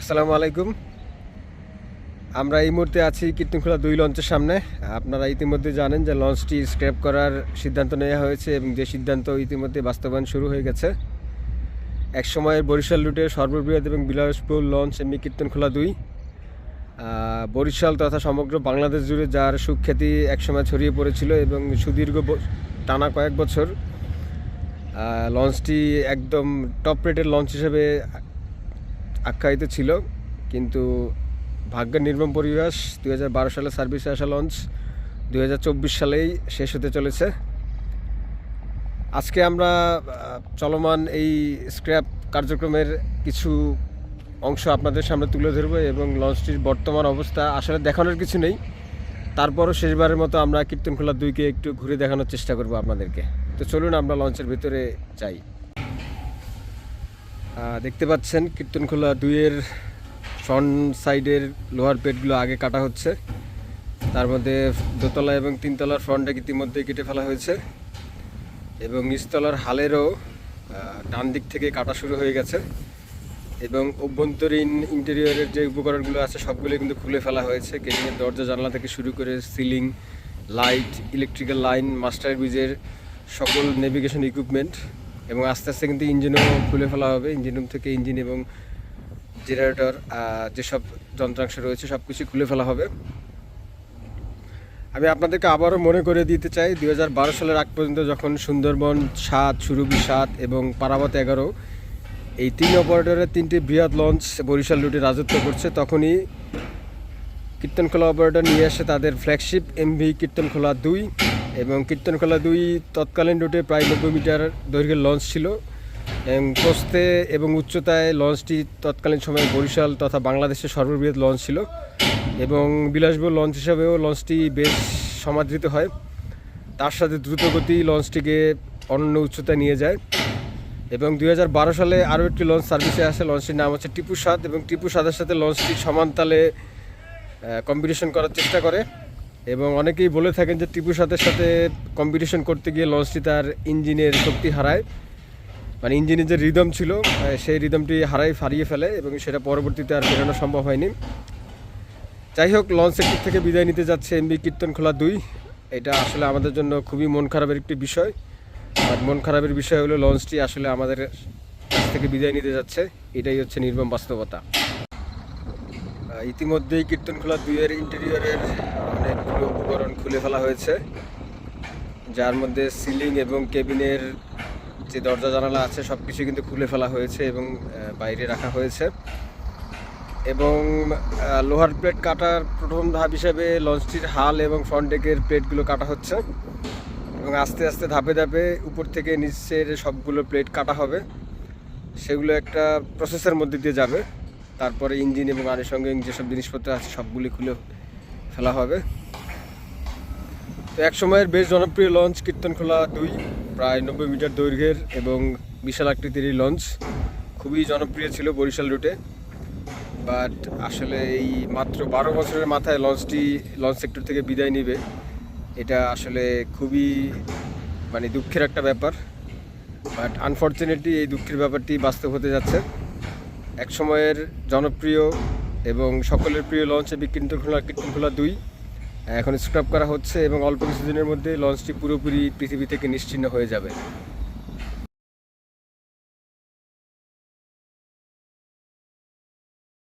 আসসালামু আলাইকুম। আমরা এই মুহূর্তে আছি কীর্তনখোলা দুই লঞ্চের সামনে। আপনারা ইতিমধ্যে জানেন যে লঞ্চটি স্ক্র্যাপ করার সিদ্ধান্ত নেওয়া হয়েছে এবং যে সিদ্ধান্ত ইতিমধ্যে বাস্তবায়ন শুরু হয়ে গেছে। এক সময় বরিশাল রুটের সর্ববৃহৎ এবং বিলাসপুর লঞ্চ এমনি কীর্তনখোলা দুই। বরিশাল তথা সমগ্র বাংলাদেশ জুড়ে যার সুখ্যাতি একসময় ছড়িয়ে পড়েছিল এবং সুদীর্ঘ টানা কয়েক বছর লঞ্চটি একদম টপ রেটের লঞ্চ হিসেবে আখ্যায়িত ছিল, কিন্তু ভাগ্যের নির্মম পরিবেশ দু হাজার বারো সালে সার্ভিসে আসা লঞ্চ দু হাজার চব্বিশ সালেই শেষ হতে চলেছে। আজকে আমরা চলমান এই স্ক্র্যাপ কার্যক্রমের কিছু অংশ আপনাদের সামনে তুলে ধরবো এবং লঞ্চটির বর্তমান অবস্থা আসলে দেখানোর কিছু নেই। তারপরও শেষবারের মতো আমরা কীর্তনখোলা দুইকে একটু ঘুরে দেখানোর চেষ্টা করব আপনাদেরকে। তো চলুন আমরা লঞ্চের ভিতরে যাই। দেখতে পাচ্ছেন কীর্তনখোলা দুইয়ের ফ্রন্ট সাইডের লোহার প্লেটগুলো আগে কাটা হচ্ছে। তার মধ্যে দোতলা এবং তিনতলার ফ্রন্টে ইতিমধ্যে কেটে ফেলা হয়েছে এবং নিচতলার হালেরও ডান দিক থেকে কাটা শুরু হয়ে গেছে এবং অভ্যন্তরীণ ইন্টেরিয়রের যে উপকরণগুলো আছে সবগুলো কিন্তু খুলে ফেলা হয়েছে। কেবিনের দরজা, জানলা থেকে শুরু করে ceiling light electrical line master ব্রিজের সকল নেভিগেশন ইকুইপমেন্ট এবং আস্তে আস্তে কিন্তু ইঞ্জিনও খুলে ফেলা হবে। ইঞ্জিন রুম থেকে ইঞ্জিন এবং জেনারেটর যেসব যন্ত্রাংশ রয়েছে সব কিছু খুলে ফেলা হবে। আমি আপনাদেরকে আবারও মনে করে দিতে চাই দু হাজার বারো সালের আগ পর্যন্ত যখন সুন্দরবন সাত, সুরভি সাত এবং পারাবত এগারো এই তিন অপারেটরের তিনটি বৃহৎ লঞ্চ বরিশাল রুটে রাজত্ব করছে, তখনই কীর্তনখোলা অপারেটর নিয়ে আসে তাদের ফ্ল্যাগশিপ এমভি কীর্তনখোলা দুই। এবং কীর্তনখোলা দুই তৎকালীন রুটে প্রায় নব্বই মিটার দৈর্ঘ্যের লঞ্চ ছিল। এবং প্রস্তে এবং উচ্চতায় লঞ্চটি তৎকালীন সময়ে বরিশাল তথা বাংলাদেশের সর্ববৃহৎ লঞ্চ ছিল। এবং বিলাসবহুল লঞ্চ হিসাবেও লঞ্চটি বেশ সমাদৃত হয়। তার সাথে দ্রুতগতি লঞ্চটিকে অনন্য উচ্চতায় নিয়ে যায়। এবং দু হাজার বারো সালে আরও একটি লঞ্চ সার্ভিসে আসে, লঞ্চটির নাম হচ্ছে টিপু সাদ এবং টিপু সাদের সাথে লঞ্চটি সমান তালে কম্পিটিশন করার চেষ্টা করে। এবং অনেকেই বলে থাকেন যে টিপু সাতের সাথে কম্পিটিশন করতে গিয়ে লঞ্চটি তার ইঞ্জিনের শক্তি হারায়। মানে ইঞ্জিনের যে রিদম ছিল সেই রিদমটি হারাই হারিয়ে ফেলে এবং সেটা পরবর্তীতে আর ফেরানো সম্ভব হয়নি। যাই হোক লঞ্চ সেক্টর থেকে বিদায় নিতে যাচ্ছে এমবি কীর্তন খোলা দুই। এটা আসলে আমাদের জন্য খুবই মন খারাপের একটি বিষয়। আর মন খারাপের বিষয় হলো লঞ্চটি আসলে আমাদের থেকে বিদায় নিতে যাচ্ছে। এটাই হচ্ছে নির্মম বাস্তবতা। ইতিমধ্যেই কীর্তনখোলা দুইয়ের ইন্টেরিয়রের অনেকগুলো উপকরণ খুলে ফেলা হয়েছে। যার মধ্যে সিলিং এবং কেবিনের যে দরজা জানালা আছে সব কিছু কিন্তু খুলে ফেলা হয়েছে এবং বাইরে রাখা হয়েছে। এবং লোহার প্লেট কাটার প্রথম ধাপ হিসেবে লঞ্চটির হাল এবং ফ্রন্ট ডেকের প্লেটগুলো কাটা হচ্ছে। এবং আস্তে আস্তে ধাপে ধাপে উপর থেকে নিচের সবগুলো প্লেট কাটা হবে। সেগুলো একটা প্রসেসের মধ্যে দিয়ে যাবে। তারপরে ইঞ্জিন এবং আনুষঙ্গিক যেসব জিনিসপত্র আছে সবগুলি খুলে ফেলা হবে। তো এক সময়ের বেশ জনপ্রিয় লঞ্চ কীর্তনখোলা দুই, প্রায় নব্বই মিটার দৈর্ঘ্যের এবং বিশাল আকৃতির এই লঞ্চ খুবই জনপ্রিয় ছিল বরিশাল রুটে। বাট আসলে এই মাত্র বারো বছরের মাথায় লঞ্চটি, লঞ্চ সেক্টর থেকে বিদায় নিবে, এটা আসলে খুবই মানে দুঃখের একটা ব্যাপার। বাট আনফর্চুনেটলি এই দুঃখের ব্যাপারটি বাস্তব হতে যাচ্ছে। এক সময়ের জনপ্রিয় এবং সকলের প্রিয় লঞ্চ এবি কীর্তনখোলা কীর্তনখোলা দুই। এখন স্ক্রাপ করা হচ্ছে এবং অল্প কিছুদিনের মধ্যে লঞ্চটি পুরোপুরি পৃথিবী থেকে নিশ্চিহ্ন হয়ে যাবে।